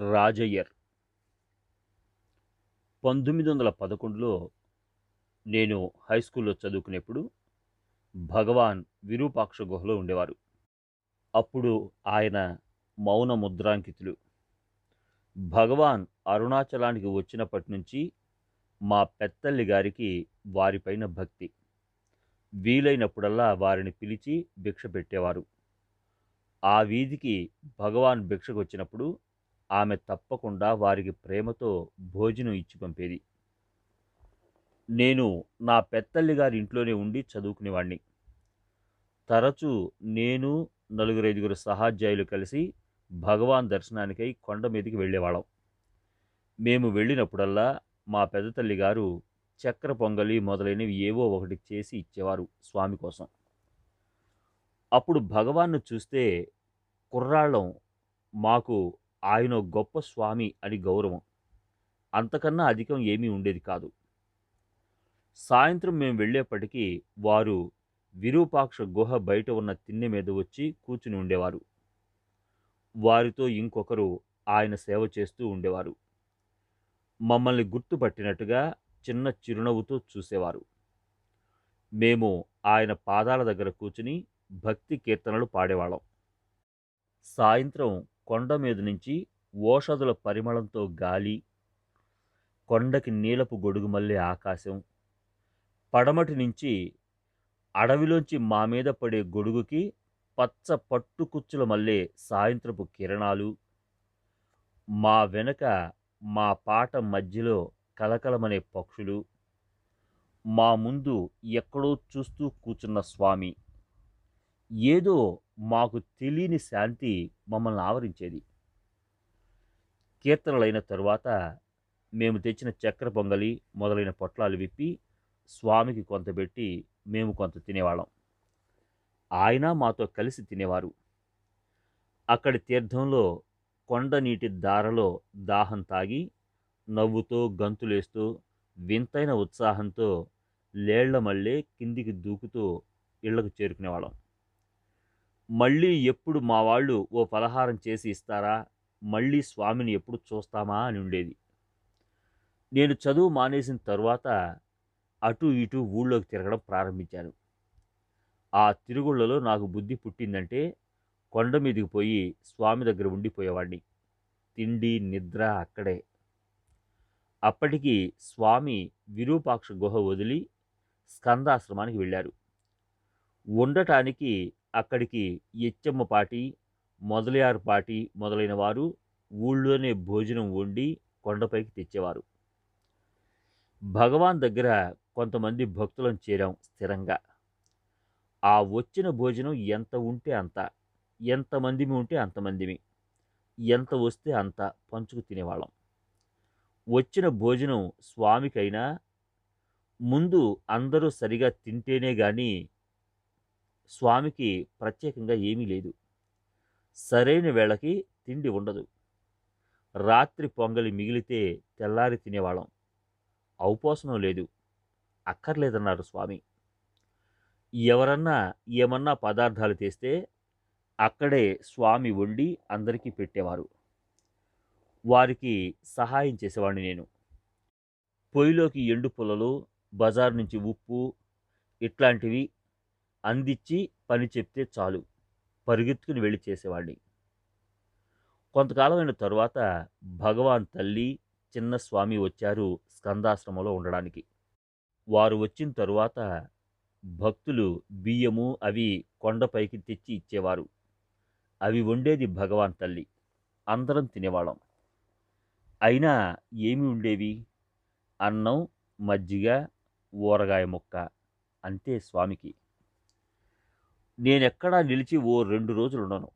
రాజయ్యర్. పంతొమ్మిది వందల పదకొండులో నేను హై స్కూల్లో చదువుకునేప్పుడు భగవాన్ విరూపాక్ష గుహలో ఉండేవారు. అప్పుడు ఆయన మౌన ముద్రాంకితులు. భగవాన్ అరుణాచలానికి వచ్చినప్పటి నుంచి మా పెత్తల్లి గారికి వారిపైన భక్తి. వీలైనప్పుడల్లా వారిని పిలిచి భిక్ష పెట్టేవారు. ఆ వీధికి భగవాన్ భిక్షకు వచ్చినప్పుడు ఆమె తప్పకుండా వారికి ప్రేమతో భోజనం ఇచ్చి పంపేది. నేను నా పెత్తల్లి గారి ఇంట్లోనే ఉండి చదువుకునేవాణ్ణి. తరచూ నేను నలుగురు ఐదుగురు సహాధ్యాయులు కలిసి భగవాన్ దర్శనానికై కొండ మీదకి వెళ్ళేవాళ్ళం. మేము వెళ్ళినప్పుడల్లా మా పెద్ద తల్లి గారు చక్ర పొంగలి మొదలైనవి ఏవో ఒకటి చేసి ఇచ్చేవారు స్వామి కోసం. అప్పుడు భగవాన్ను చూస్తే కుర్రాళ్ళం మాకు ఆయన గొప్ప స్వామి అని గౌరవం. అంతకన్నా అధికం ఏమీ ఉండేది కాదు. సాయంత్రం మేము వెళ్ళేప్పటికీ వారు విరూపాక్ష గుహ బయట ఉన్న తిన్నె మీద వచ్చి కూర్చుని ఉండేవారు. వారితో ఇంకొకరు ఆయన సేవ చేస్తూ ఉండేవారు. మమ్మల్ని గుర్తుపట్టినట్టుగా చిన్న చిరునవ్వుతో చూసేవారు. మేము ఆయన పాదాల దగ్గర కూర్చుని భక్తి కీర్తనలు పాడేవాళ్ళం. సాయంత్రం కొండ మీద నుంచి ఓషధుల పరిమళంతో గాలి కొండకి నీలపు గొడుగు మళ్ళీ ఆకాశం పడమటి నుంచి అడవిలోంచి మా మీద పడే గొడుగుకి పచ్చ పట్టు మళ్ళీ సాయంత్రపు కిరణాలు. మా వెనక మా పాట మధ్యలో కలకలమనే పక్షులు. మా ముందు ఎక్కడో చూస్తూ కూర్చున్న స్వామి. ఏదో మాకు తెలియని శాంతి మమ్మల్ని ఆవరించేది. కీర్తనలైన తరువాత మేము తెచ్చిన చక్కెర పొంగలి మొదలైన పొట్లాలు విప్పి స్వామికి కొంత పెట్టి మేము కొంత తినేవాళ్ళం. ఆయన మాతో కలిసి తినేవారు. అక్కడి తీర్థంలో కొండ నీటి దారలో దాహం తాగి నవ్వుతో గంతులేస్తూ వింతైన ఉత్సాహంతో లేళ్ళ మళ్ళీ కిందికి దూకుతూ ఇళ్ళకు చేరుకునేవాళ్ళం. మళ్ళీ ఎప్పుడు మా వాళ్ళు ఓ పలహారం చేసి ఇస్తారా? మళ్ళీ స్వామిని ఎప్పుడు చూస్తామా? అని ఉండేది. నేను చదువు మానేసిన తరువాత అటు ఇటు ఊళ్ళోకి తిరగడం ప్రారంభించాను. ఆ తిరుగుళ్ళలో నాకు బుద్ధి పుట్టిందంటే కొండ మీదకి పోయి స్వామి దగ్గర ఉండిపోయేవాడిని తిండి నిద్ర అక్కడే. అప్పటికి స్వామి విరూపాక్ష గుహ వదిలి స్కందాశ్రమానికి వెళ్ళారు. ఉండటానికి అక్కడికి ఎచ్చమ్మపాటి మొదలయారుపాటి మొదలైన వారు ఊళ్ళోనే భోజనం వండి కొండపైకి తెచ్చేవారు. భగవాన్ దగ్గర కొంతమంది భక్తులను చేరాం స్థిరంగా. ఆ వచ్చిన భోజనం ఎంత ఉంటే అంత ఎంతమందిమి ఉంటే అంతమందిమి ఎంత వస్తే అంత పంచుకు తినేవాళ్ళం. వచ్చిన భోజనం స్వామికైనా ముందు అందరూ సరిగా తింటేనే కానీ స్వామికి ప్రత్యేకంగా ఏమీ లేదు. సరైన వేళకి తిండి ఉండదు. రాత్రి పొంగలి మిగిలితే తెల్లారి తినేవాళ్ళం. ఔపోసనం లేదు. అక్కర్లేదన్నారు స్వామి. ఎవరన్నా ఏమన్నా పదార్థాలు తెస్తే అక్కడే స్వామి వండి అందరికీ పెట్టేవారు. వారికి సహాయం చేసేవాడిని నేను. పొయ్యిలోకి ఎండు పుల్లలు బజార్ నుంచి ఉప్పు ఇట్లాంటివి అందించి పని చెప్తే చాలు. పరుగెత్తుకుని వెళ్ళి చేసేవాడిని. కొంతకాలమైన తరువాత భగవాన్ తల్లి చిన్న స్వామి వచ్చారు స్కందాశ్రమంలో ఉండడానికి. వారు వచ్చిన తరువాత భక్తులు బియ్యము అవి కొండపైకి తెచ్చి ఇచ్చేవారు. అవి వండేది భగవాన్ తల్లి. అందరం తినేవాళ్ళం. అయినా ఏమి ఉండేవి అన్నం మజ్జిగ ఊరగాయ ముక్క అంతే స్వామికి. నేనెక్కడా నిలిచి ఓ రెండు రోజులు ఉండను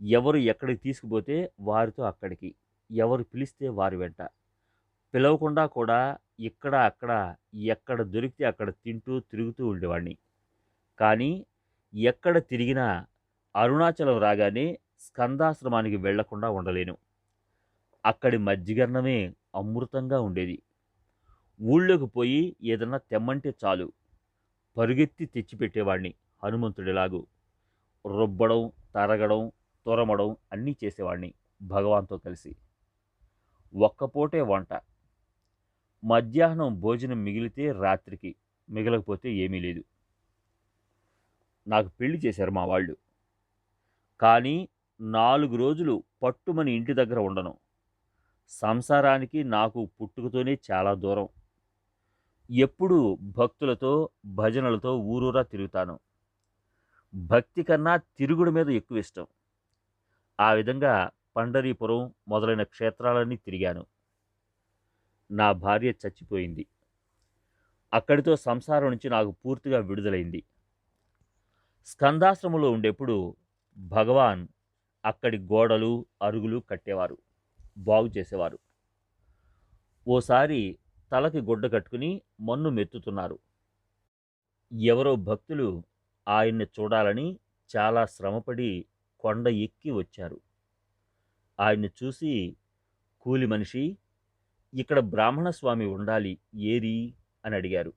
ఎవరు ఎక్కడికి తీసుకుపోతే వారితో అక్కడికి ఎవరు పిలిస్తే వారి వెంట. పిలవకుండా కూడా ఇక్కడ అక్కడ ఎక్కడ దొరికితే అక్కడ తింటూ తిరుగుతూ ఉండేవాడిని కానీ ఎక్కడ తిరిగినా అరుణాచలం రాగానే స్కందాశ్రమానికి వెళ్ళకుండా ఉండలేను. అక్కడి మజ్జిగన్నమే అమృతంగా ఉండేది. ఊళ్ళోకి పోయి ఏదన్నా తెమ్మంటే చాలు. పరుగెత్తి తెచ్చిపెట్టేవాడిని హనుమంతుడిలాగు రుబ్బడం తరగడం తురమడం అన్నీ చేసేవాడిని భగవాన్తో కలిసి. ఒక్కపూటే వంట. మధ్యాహ్నం భోజనం మిగిలితే రాత్రికి మిగలకపోతే ఏమీ లేదు. నాకు పెళ్ళి చేశారు మా వాళ్ళు. కానీ నాలుగు రోజులు పట్టుమని ఇంటి దగ్గర ఉండను. సంసారానికి నాకు పుట్టుకతోనే చాలా దూరం. ఎప్పుడూ భక్తులతో భజనలతో ఊరూరా తిరుగుతాను. భక్తి కన్నా తిరుగుడు మీద ఎక్కువ ఇష్టం. ఆ విధంగా పండరీపురం మొదలైన క్షేత్రాలన్నీ తిరిగాను. నా భార్య చచ్చిపోయింది. అక్కడితో సంసారం నుంచి నాకు పూర్తిగా విడుదలైంది. స్కందాశ్రమంలో ఉండేప్పుడు భగవాన్ అక్కడి గోడలు అరుగులు కట్టేవారు. బాగు చేసేవారు. ఓసారి తలకి గుడ్డ కట్టుకుని మన్ను మెత్తుతున్నారు. ఎవరో భక్తులు ఆయన్ని చూడాలని చాలా శ్రమపడి కొండ ఎక్కి వచ్చారు. ఆయన్ని చూసి కూలి మనిషి ఇక్కడ బ్రాహ్మణ స్వామి ఉండాలి ఏరి అని అడిగారు.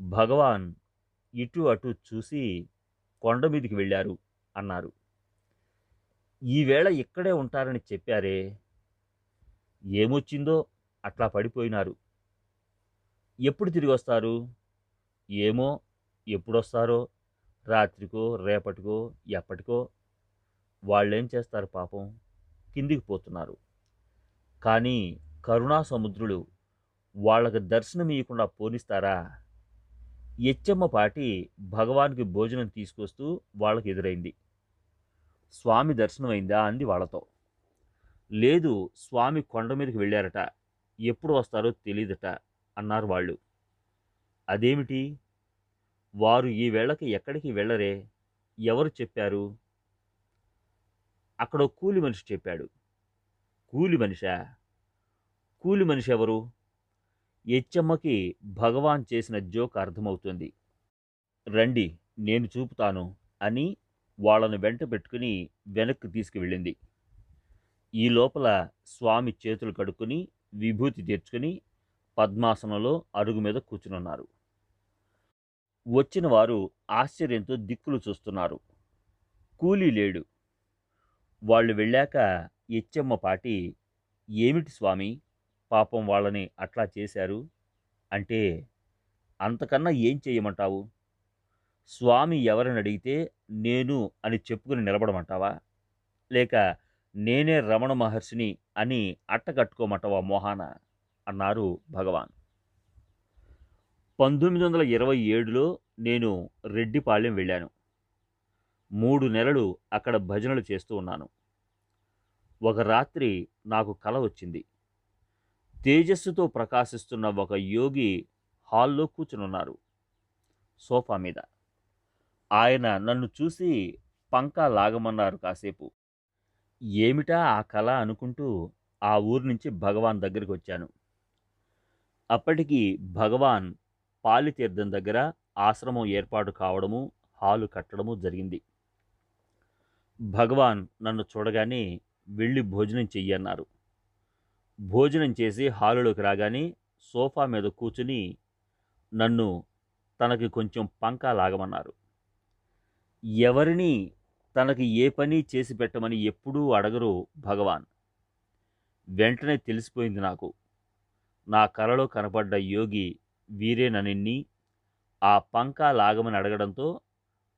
భగవాన్ ఇటు అటు చూసి కొండ మీదికి వెళ్ళారు అన్నారు. ఈవేళ ఇక్కడే ఉంటారని చెప్పారే. ఏమొచ్చిందో అట్లా పడిపోయినారు. ఎప్పుడు తిరిగి వస్తారు? ఏమో ఎప్పుడొస్తారో రాత్రికో రేపటికో ఎప్పటికో వాళ్ళేం చేస్తారు పాపం? కిందికి పోతున్నారు. కానీ కరుణా సముద్రులు వాళ్ళకి దర్శనం ఇవ్వకుండా పోనిస్తారా? ఎచ్చమ్మ పాటి భగవాన్కి భోజనం తీసుకొస్తూ వాళ్ళకి ఎదురైంది. స్వామి దర్శనమైందా అంది వాళ్ళతో. లేదు స్వామి కొండ మీదకి వెళ్ళారట. ఎప్పుడు వస్తారో తెలియదట అన్నారు వాళ్ళు. అదేమిటి? వారు ఈ వేళకి ఎక్కడికి వెళ్ళరే? ఎవరు చెప్పారు? అక్కడ కూలి మనిషి చెప్పాడు. కూలి మనిషా? కూలి మనిషి ఎవరు? ఎచ్చమ్మకి భగవాన్ చేసిన జోక్ అర్థమవుతుంది. రండి నేను చూపుతాను అని వాళ్ళను వెంట పెట్టుకుని వెనక్కి తీసుకువెళ్ళింది. ఈ లోపల స్వామి చేతులు కడుక్కుని విభూతి తెచ్చుకుని పద్మాసనంలో అరుగు మీద కూర్చునున్నారు. వచ్చిన వారు ఆశ్చర్యంతో దిక్కులు చూస్తున్నారు. కూలీ లేడు. వాళ్ళు వెళ్ళాక ఎచ్చమ్మ పాటి ఏమిటి స్వామి పాపం వాళ్ళని అట్లా చేశారు? అంటే అంతకన్నా ఏం చేయమంటావు? స్వామి ఎవరిని అడిగితే నేను అని చెప్పుకుని నిలబడమంటావా? లేక నేనే రమణ మహర్షిని అని అట్టకట్టుకోమంటావా మోహాన? అన్నారు భగవాన్. పంతొమ్మిది వందల ఇరవై ఏడులో నేను రెడ్డిపాళ్యం వెళ్ళాను. మూడు నెలలు అక్కడ భజనలు చేస్తూ ఉన్నాను. ఒక రాత్రి నాకు కల వచ్చింది. తేజస్సుతో ప్రకాశిస్తున్న ఒక యోగి హాల్లో కూర్చునున్నారు సోఫా మీద. ఆయన నన్ను చూసి పంకా లాగమన్నారు కాసేపు. ఏమిటా ఆ కళ అనుకుంటూ ఆ ఊరు నుంచి భగవాన్ దగ్గరికి వచ్చాను. అప్పటికి భగవాన్ పాలితీర్థం దగ్గర ఆశ్రమం ఏర్పాటు కావడము హాలు కట్టడము జరిగింది. భగవాన్ నన్ను చూడగానే వెళ్ళి భోజనం చెయ్యన్నారు. భోజనం చేసి హాలులోకి రాగానే సోఫా మీద కూర్చుని నన్ను తనకి కొంచెం పంకా లాగమన్నారు. ఎవరిని తనకి ఏ పని చేసి పెట్టమని ఎప్పుడూ అడగరు భగవాన్. వెంటనే తెలిసిపోయింది నాకు. నా కలలో కనపడ్డ యోగి వీరేననిన్ని ఆ పంకా లాగమని అడగడంతో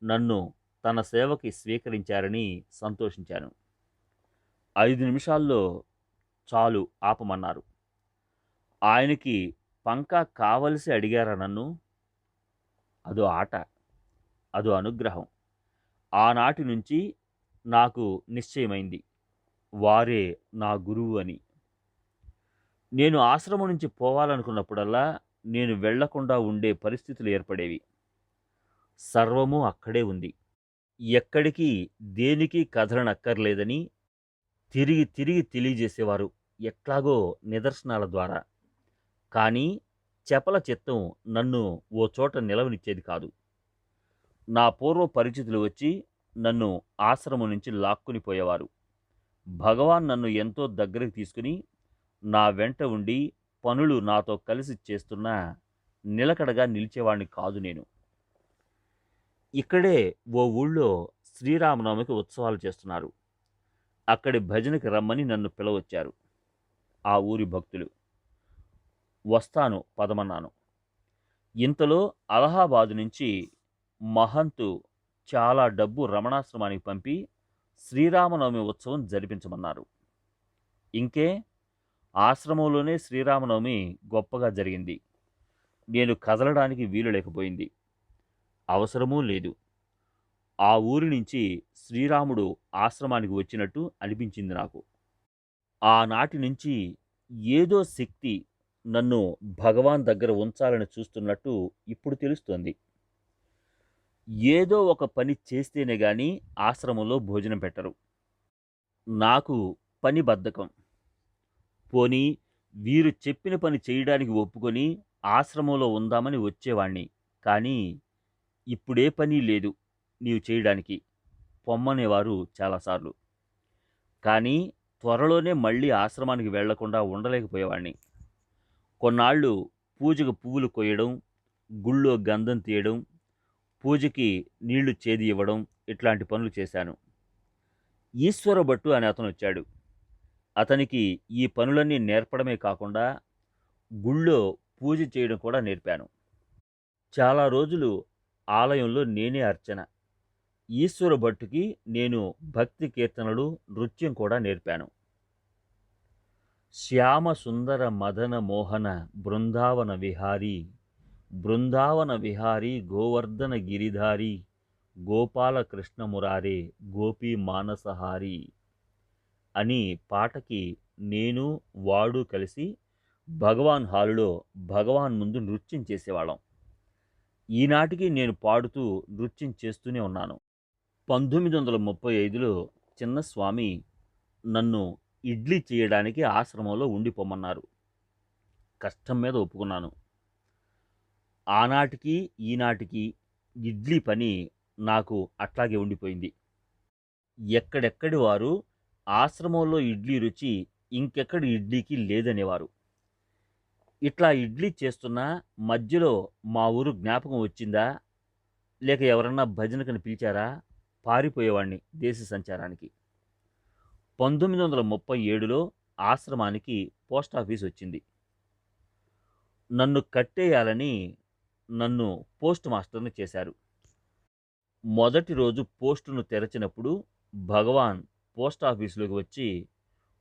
నన్ను తన సేవకి స్వీకరించారని సంతోషించాను. ఐదు నిమిషాల్లో చాలు ఆపమన్నారు. ఆయనకి పంకా కావలసి అడిగారా నన్ను? అదో ఆట అదో అనుగ్రహం. ఆనాటి నుంచి నాకు నిశ్చయమైంది. వారే నా గురువు అని. నేను ఆశ్రమం నుంచి పోవాలనుకున్నప్పుడల్లా నేను వెళ్ళకుండా ఉండే పరిస్థితులు ఏర్పడేవి. సర్వము అక్కడే ఉంది. ఎక్కడికి దేనికి కదలనక్కర్లేదని తిరిగి తిరిగి తెలియజేసేవారు ఎట్లాగో నిదర్శనాల ద్వారా. కానీ చెపల చిత్తం నన్ను ఓ చోట నిలవనిచ్చేది కాదు. నా పూర్వ పరిచితులు వచ్చి నన్ను ఆశ్రమం నుంచి లాక్కుని పోయేవారు. భగవాన్ నన్ను ఎంతో దగ్గరికి తీసుకుని నా వెంట ఉండి పనులు నాతో కలిసి చేస్తున్నా నిలకడగా నిలిచేవాడిని కాదు నేను. ఇక్కడే ఓ ఊళ్ళో శ్రీరామనవమికి ఉత్సవాలు చేస్తున్నారు. అక్కడి భజనకి రమ్మని నన్ను పిలవచ్చారు ఆ ఊరి భక్తులు. వస్తాను పదమన్నాను. ఇంతలో అలహాబాదు నుంచి మహంతు చాలా డబ్బు రమణాశ్రమానికి పంపి శ్రీరామనవమి ఉత్సవం జరిపించమన్నారు. ఇంకే ఆశ్రమంలోనే శ్రీరామనవమి గొప్పగా జరిగింది. నేను కదలడానికి వీలు లేకపోయింది. అవసరమూ లేదు. ఆ ఊరి నుంచి శ్రీరాముడు ఆశ్రమానికి వచ్చినట్టు అనిపించింది నాకు. ఆనాటి నుంచి ఏదో శక్తి నన్ను భగవాన్ దగ్గర ఉంచాలని చూస్తున్నట్టు ఇప్పుడు తెలుస్తోంది. ఏదో ఒక పని చేస్తేనే కానీ ఆశ్రమంలో భోజనం పెట్టరు. నాకు పని బద్ధకం. పోనీ వీరు చెప్పిన పని చేయడానికి ఒప్పుకొని ఆశ్రమంలో ఉందామని వచ్చేవాణ్ణి. కానీ ఇప్పుడే పని లేదు నీవు చేయడానికి పొమ్మనేవారు చాలాసార్లు. కానీ త్వరలోనే మళ్ళీ ఆశ్రమానికి వెళ్ళకుండా ఉండలేకపోయేవాణ్ణి. కొన్నాళ్ళు పూజకు పువ్వులు కొయ్యడం గుళ్ళో గంధం తీయడం పూజకి నీళ్ళు చేది ఇవ్వడం ఇట్లాంటి పనులు చేశాను. ఈశ్వర భట్టు అనే అతను వచ్చాడు అతనికి ఈ పనులన్నీ నేర్పడమే కాకుండా గుళ్ళో పూజ చేయడం కూడా నేర్పాను. చాలా రోజులు ఆలయంలో నేనే అర్చన. ఈశ్వర భట్టుకి నేను భక్తి కీర్తనలు నృత్యం కూడా నేర్పాను. శ్యామ సుందర మదన మోహన బృందావన విహారీ బృందావన విహారీ గోవర్ధన గిరిధారి గోపాలకృష్ణ మురారే గోపీ మానసహారి అని పాటకి నేను వాడు కలిసి భగవాన్ హాలులో భగవాన్ ముందు నృత్యం చేసేవాళ్ళం. ఈనాటికి నేను పాడుతూ నృత్యం చేస్తూనే ఉన్నాను. పంతొమ్మిది వందల ముప్పై ఐదులో చిన్నస్వామి నన్ను ఇడ్లీ చేయడానికి ఆశ్రమంలో ఉండిపోమన్నారు. కష్టం మీద ఒప్పుకున్నాను. ఆనాటికి ఈనాటికి ఇడ్లీ పని నాకు అట్లాగే ఉండిపోయింది. ఎక్కడెక్కడి వారు ఆశ్రమంలో ఇడ్లీ రుచి ఇంకెక్కడ ఇడ్లీకి లేదనేవారు. ఇట్లా ఇడ్లీ చేస్తున్నా మధ్యలో మా ఊరు జ్ఞాపకం వచ్చిందా? లేక ఎవరన్నా భజనకని పిలిచారా? పారిపోయేవాడిని దేశ సంచారానికి. పంతొమ్మిది వందల ముప్పై ఏడులో ఆశ్రమానికి పోస్ట్ ఆఫీస్ వచ్చింది. నన్ను కట్టేయాలని నన్ను పోస్ట్ మాస్టర్ని చేశారు. మొదటి రోజు పోస్టును తెరచినప్పుడు భగవాన్ పోస్ట్ ఆఫీసులోకి వచ్చి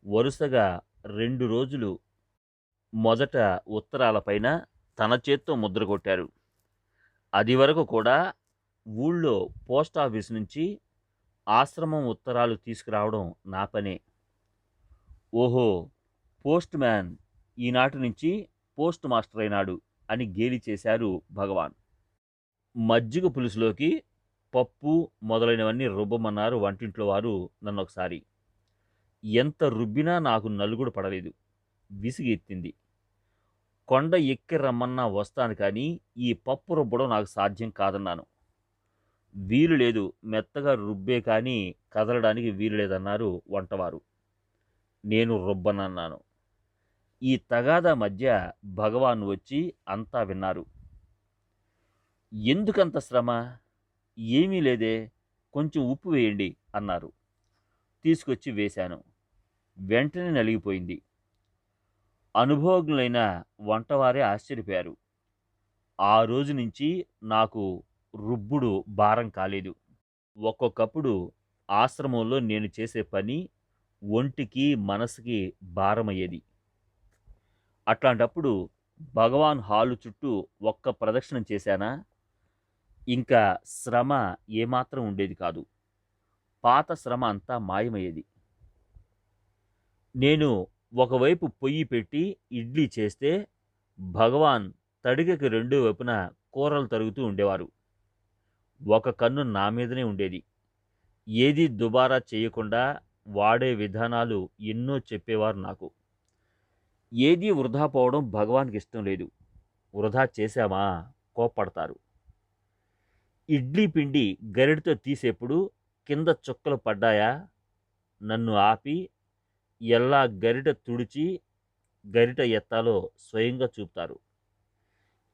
వరుసగా రెండు రోజులు మొదట ఉత్తరాలపైన తన చేత్తో ముద్ర కొట్టారు. అది వరకు కూడా ఊళ్ళో పోస్ట్ ఆఫీస్ నుంచి ఆశ్రమం ఉత్తరాలు తీసుకురావడం నా పనే. ఓహో పోస్ట్ మ్యాన్ ఈనాటి నుంచి పోస్ట్ మాస్టర్ అయినాడు అని గేలి చేశారు భగవాన్. మజ్జిగ పులుసులోకి పప్పు మొదలైనవన్నీ రుబ్బమన్నారు వంటింట్లో వారు నన్ను ఒకసారి ఎంత రుబ్బినా నాకు నలుగుడు పడలేదు. విసిగి ఎత్తింది కొండ ఎక్కి రమ్మన్నా వస్తాను కానీ ఈ పప్పు రుబ్బడం నాకు సాధ్యం కాదన్నాను. వీలు లేదు మెత్తగా రుబ్బే కానీ కదలడానికి వీలు లేదన్నారు వంటవారు. నేను రుబ్బనన్నాను. ఈ తగాదా మధ్య భగవాన్ వచ్చి అంతా విన్నారు. ఎందుకంత శ్రమ? ఏమీ లేదే కొంచెం ఉప్పు వేయండి అన్నారు. తీసుకొచ్చి వేశాను. వెంటనే నలిగిపోయింది. అనుభవజ్ఞులైన వంటవారే ఆశ్చర్యపోయారు. ఆ రోజు నుంచి నాకు రుబ్బుడు భారం కాలేదు. ఒక్కొక్కప్పుడు ఆశ్రమంలో నేను చేసే పని ఒంటికి మనసుకి భారమయ్యేది. అట్లాంటప్పుడు భగవాన్ హాలు చుట్టూ ఒక్క ప్రదక్షిణం చేశానా? ఇంకా శ్రమ ఏమాత్రం ఉండేది కాదు. పాత శ్రమ అంతా మాయమయ్యేది. నేను ఒకవైపు పొయ్యి పెట్టి ఇడ్లీ చేస్తే భగవాన్ తడిగకి రెండు వైపున కూరలు తరుగుతూ ఉండేవారు. ఒక కన్ను నా మీదనే ఉండేది. ఏది దుబారా చేయకుండా వాడే విధానాలు ఎన్నో చెప్పేవారు నాకు. ఏది వృధా పోవడం భగవాన్కి ఇష్టం లేదు. వృధా చేశామా? కోప్పడతారు. ఇడ్లీ పిండి గరిటతో తీసేప్పుడు కింద చుక్కలు పడ్డాయా? నన్ను ఆపి ఎలా గరిట తుడిచి గరిట ఎత్తాలో స్వయంగా చూపుతారు.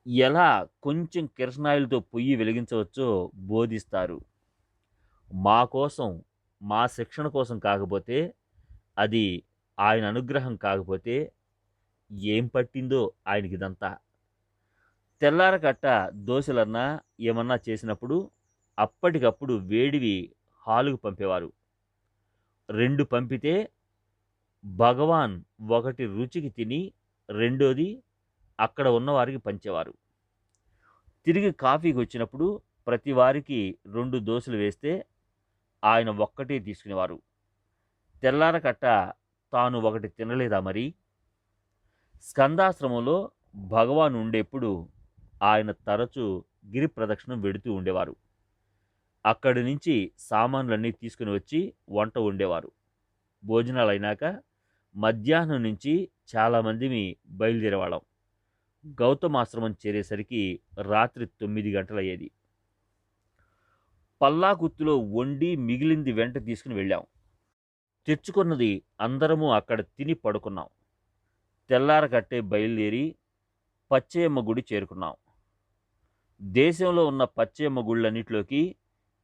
ఎలా కొంచెం కిరసనాయిలతో పొయ్యి వెలిగించవచ్చో బోధిస్తారు. మా కోసం మా శిక్షణ కోసం కాకపోతే అది ఆయన అనుగ్రహం కాకపోతే ఏం పట్టిందో ఆయనకిదంతా. తెల్లారకట్ట దోశలన్నా ఏమన్నా చేసినప్పుడు అప్పటికప్పుడు వేడివి హాలుకు పంపేవారు. రెండు పంపితే భగవాన్ ఒకటి రుచికి తిని, రెండోది అక్కడ ఉన్నవారికి పంచేవారు. తిరిగి కాఫీకొచ్చినప్పుడు ప్రతి వారికి రెండు దోశలు వేస్తే ఆయన ఒక్కటే తీసుకునేవారు. తెల్లారకట్ట తాను ఒకటి తినలేదా మరి? స్కందాశ్రమంలో భగవాన్ ఉండేప్పుడు ఆయన తరచూ గిరి ప్రదక్షిణం వెడుతూ ఉండేవారు. అక్కడి నుంచి సామాన్లన్నీ తీసుకుని వచ్చి వంట వండేవారు. అయినాక మధ్యాహ్నం నుంచి చాలామందిని బయలుదేరేవాళ్ళం. గౌతమాశ్రమం చేరేసరికి రాత్రి తొమ్మిది గంటలయ్యేది. పల్లాగుత్తులో వండి మిగిలింది వెంట తీసుకుని వెళ్ళాం. తెచ్చుకున్నది అందరము అక్కడ తిని పడుకున్నాం. తెల్లారగట్టే బయలుదేరి పచ్చయమ్మ గుడి చేరుకున్నాం. దేశంలో ఉన్న పచ్చయమ్మ గుళ్ళన్నిటిలోకి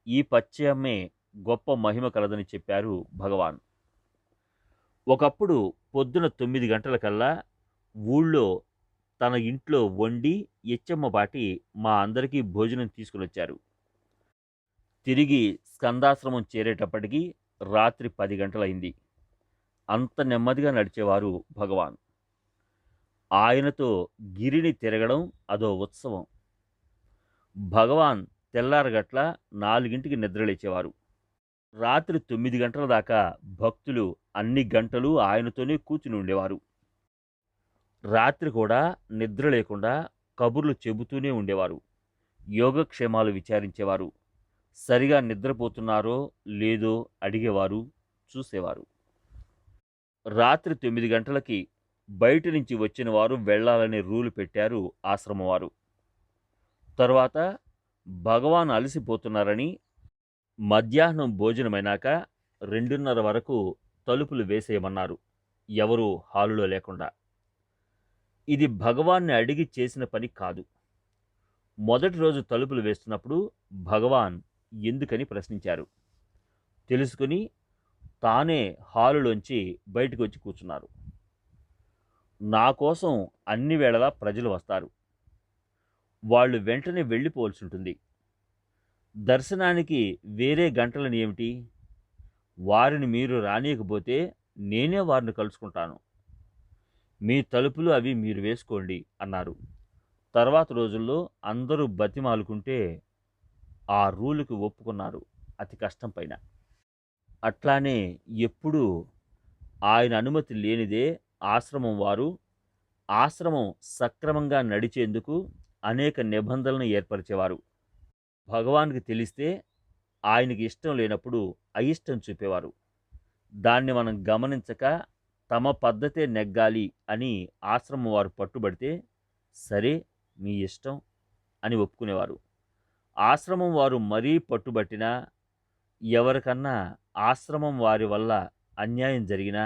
ఈ పచ్చయమ్మే గొప్ప మహిమ కలదని చెప్పారు భగవాన్. ఒకప్పుడు పొద్దున తొమ్మిది గంటలకల్లా ఊళ్ళో తన ఇంట్లో వండి ఎచ్చమ్మ బాటి మా అందరికీ భోజనం తీసుకునొచ్చారు. తిరిగి స్కందాశ్రమం చేరేటప్పటికీ రాత్రి పది గంటలైంది అంత నెమ్మదిగా నడిచేవారు భగవాన్. ఆయనతో గిరిని తిరగడం అదో ఉత్సవం. భగవాన్ తెల్లారగట్ల నాలుగింటికి నిద్రలేచేవారు. రాత్రి తొమ్మిది గంటల దాకా భక్తులు అన్ని గంటలు ఆయనతోనే కూర్చుని ఉండేవారు. రాత్రి కూడా నిద్ర లేకుండా కబుర్లు చెబుతూనే ఉండేవారు. యోగక్షేమాలు విచారించేవారు. సరిగా నిద్రపోతున్నారో లేదో అడిగేవారు, చూసేవారు. రాత్రి తొమ్మిది గంటలకి బయట నుంచి వచ్చిన వారు వెళ్ళాలనే రూలు పెట్టారు ఆశ్రమంవారు. తరువాత భగవాన్ అలసిపోతున్నారని మధ్యాహ్నం భోజనమైనాక 2:30 వరకు తలుపులు వేసేయమన్నారు. ఎవరూ హాలులో లేకుండా. ఇది భగవాన్ని అడిగి చేసిన పని కాదు. మొదటి రోజు తలుపులు వేస్తున్నప్పుడు భగవాన్ ఎందుకని ప్రశ్నించారు. తెలుసుకుని తానే హాలులోంచి బయటికొచ్చి కూర్చున్నారు. నా కోసం అన్ని వేళలా ప్రజలు వస్తారు. వాళ్ళు వెంటనే వెళ్ళిపోవలసుంటుంది. దర్శనానికి వేరే గంటలని ఏమిటి? వారిని మీరు రానీయకపోతే నేనే వారిని కలుసుకుంటాను. మీ తలుపులు అవి మీరు వేసుకోండి అన్నారు. తర్వాత రోజుల్లో అందరూ బతిమాలుకుంటే ఆ రూలుకి ఒప్పుకున్నారు అతి కష్టం పైన. అట్లానే ఎప్పుడూ ఆయన అనుమతి లేనిదే ఆశ్రమం వారు ఆశ్రమం సక్రమంగా నడిచేందుకు అనేక నిబంధనలను ఏర్పరిచేవారు. భగవాన్‌కి తెలిస్తే ఆయనకి ఇష్టం లేనప్పుడు అయిష్టం చూపేవారు. దాన్ని మనం గమనించక తమ పద్ధతే నెగ్గాలి అని ఆశ్రమం వారు పట్టుబడితే సరే మీ ఇష్టం అని ఒప్పుకునేవారు. ఆశ్రమం వారు మరీ పట్టుబట్టినా, ఎవరికన్నా ఆశ్రమం వారి వల్ల అన్యాయం జరిగినా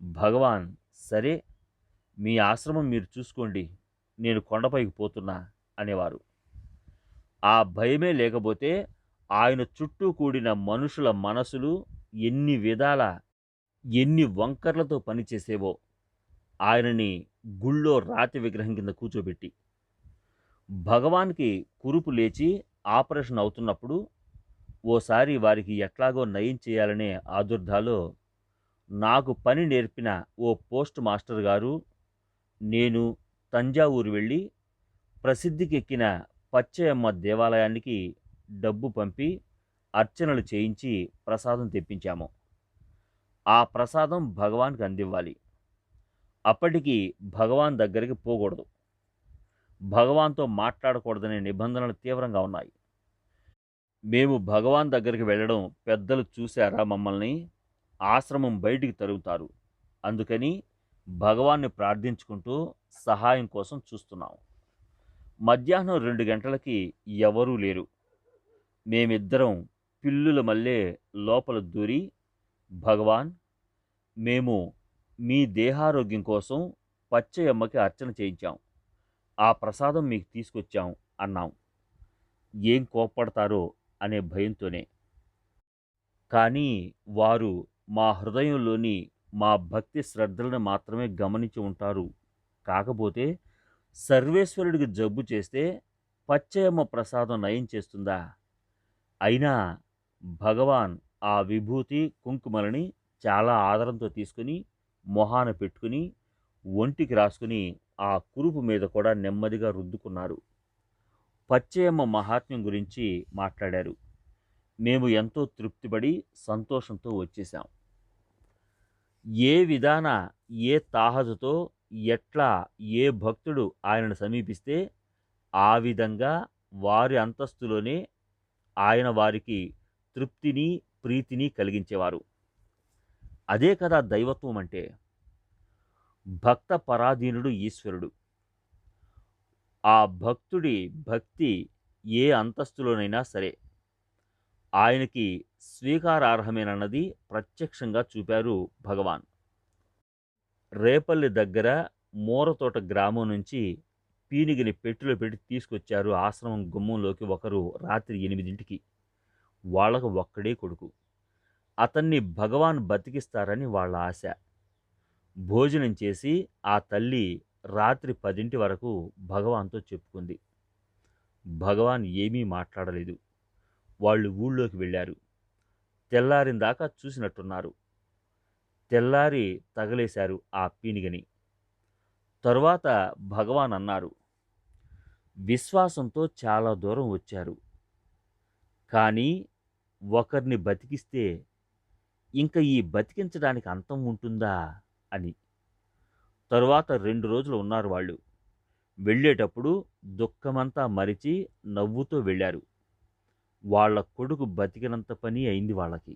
భగవాన్ సరే మీ ఆశ్రమం మీరు చూసుకోండి. నేను కొండపైకి పోతున్నా అనేవారు. ఆ భయమే లేకపోతే ఆయన చుట్టూ కూడిన మనుషుల మనసులు ఎన్ని విధాల ఎన్ని వంకర్లతో పనిచేసేవో ఆయనని గుళ్ళో రాతి విగ్రహం కింద కూర్చోబెట్టి. భగవాన్‌కి కురుపు లేచి ఆపరేషన్ అవుతున్నప్పుడు ఓసారి వారికి ఎట్లాగో నయం చేయాలనే ఆదుర్ధాలో నాకు పని నేర్పిన ఓ పోస్ట్ మాస్టర్ గారు, నేను తంజావూరు వెళ్ళి ప్రసిద్ధికెక్కిన పచ్చయమ్మ దేవాలయానికి డబ్బు పంపి అర్చనలు చేయించి ప్రసాదం తెప్పించాము. ఆ ప్రసాదం భగవాన్‌కి అందివ్వాలి. అప్పటికి భగవాన్ దగ్గరికి పోకూడదు. భగవాన్‌తో మాట్లాడకూడదనే నిబంధనలు తీవ్రంగా ఉన్నాయి. మేము భగవాన్ దగ్గరికి వెళ్ళడం పెద్దలు చూశారా మమ్మల్ని ఆశ్రమం బయటికి తరుగుతారు అందుకని భగవాన్ని ప్రార్థించుకుంటూ సహాయం కోసం చూస్తున్నాం. మధ్యాహ్నం రెండు గంటలకి ఎవరూ లేరు. మేమిద్దరం పిల్లుల మల్లే లోపల దూరి భగవాన్ మేము మీ దేహారోగ్యం కోసం పచ్చయమ్మకి అర్చన చేయించాం. ఆ ప్రసాదం మీకు తీసుకొచ్చాం అన్నాం. ఏం కోప్పడతారో అనే భయంతోనే. కానీ వారు మా హృదయంలోని మా భక్తి శ్రద్ధలను మాత్రమే గమనించి ఉంటారు. కాకపోతే సర్వేశ్వరుడికి జబ్బు చేస్తే పచ్చయమ్మ ప్రసాదం నయం చేస్తుందా? అయినా భగవాన్ ఆ విభూతి కుంకుమలని చాలా ఆదరంతో తీసుకుని మొహాన పెట్టుకుని ఒంటికి రాసుకుని ఆ కురుపు మీద కూడా నెమ్మదిగా రుద్దుకున్నారు. పచ్చయమ్మ మహాత్మ్యం గురించి మాట్లాడారు. మేము ఎంతో తృప్తిపడి సంతోషంతో వచ్చేసాం ఏ విధాన ఏ తాహజుతో ఎట్లా ఏ భక్తుడు ఆయనను సమీపిస్తే ఆ విధంగా వారి అంతస్తులోనే ఆయన వారికి తృప్తిని ప్రీతిని కలిగించేవారు. అదే కదా దైవత్వం అంటే. భక్త పరాధీనుడు ఈశ్వరుడు. ఆ భక్తుడి భక్తి ఏ అంతస్తులోనైనా సరే. ఆయనకి స్వీకారార్హమేనన్నది ప్రత్యక్షంగా చూపారు భగవాన్. రేపల్లి దగ్గర మూరతోట గ్రామం నుంచి పీనిగిని పెట్టెలో పెట్టి తీసుకొచ్చారు ఆశ్రమం గుమ్మంలోకి ఒకరు రాత్రి ఎనిమిదింటికి. వాళ్ళకు ఒక్కడే కొడుకు. అతన్ని భగవాన్ బతికిస్తారని వాళ్ళ ఆశ. భోజనం చేసి ఆ తల్లి రాత్రి పదింటి వరకు భగవాన్తో చెప్పుకుంది. భగవాన్ ఏమీ మాట్లాడలేదు. వాళ్ళు ఊళ్ళోకి వెళ్ళారు. తెల్లారిన దాకా చూసినట్టున్నారు. తెల్లారి తగలేశారు ఆ పీనిగని. తరువాత భగవాన్ అన్నారు విశ్వాసంతో చాలా దూరం వచ్చారు. కానీ ఒకరిని బతికిస్తే ఇంకా ఈ బతికించడానికి అంతం ఉంటుందా? అని. తరువాత రెండు రోజులు ఉన్నారు వాళ్ళు. వెళ్ళేటప్పుడు దుఃఖమంతా మరిచి నవ్వుతూ వెళ్ళారు. వాళ్ళ కొడుకు బతికినంత పని అయింది వాళ్ళకి.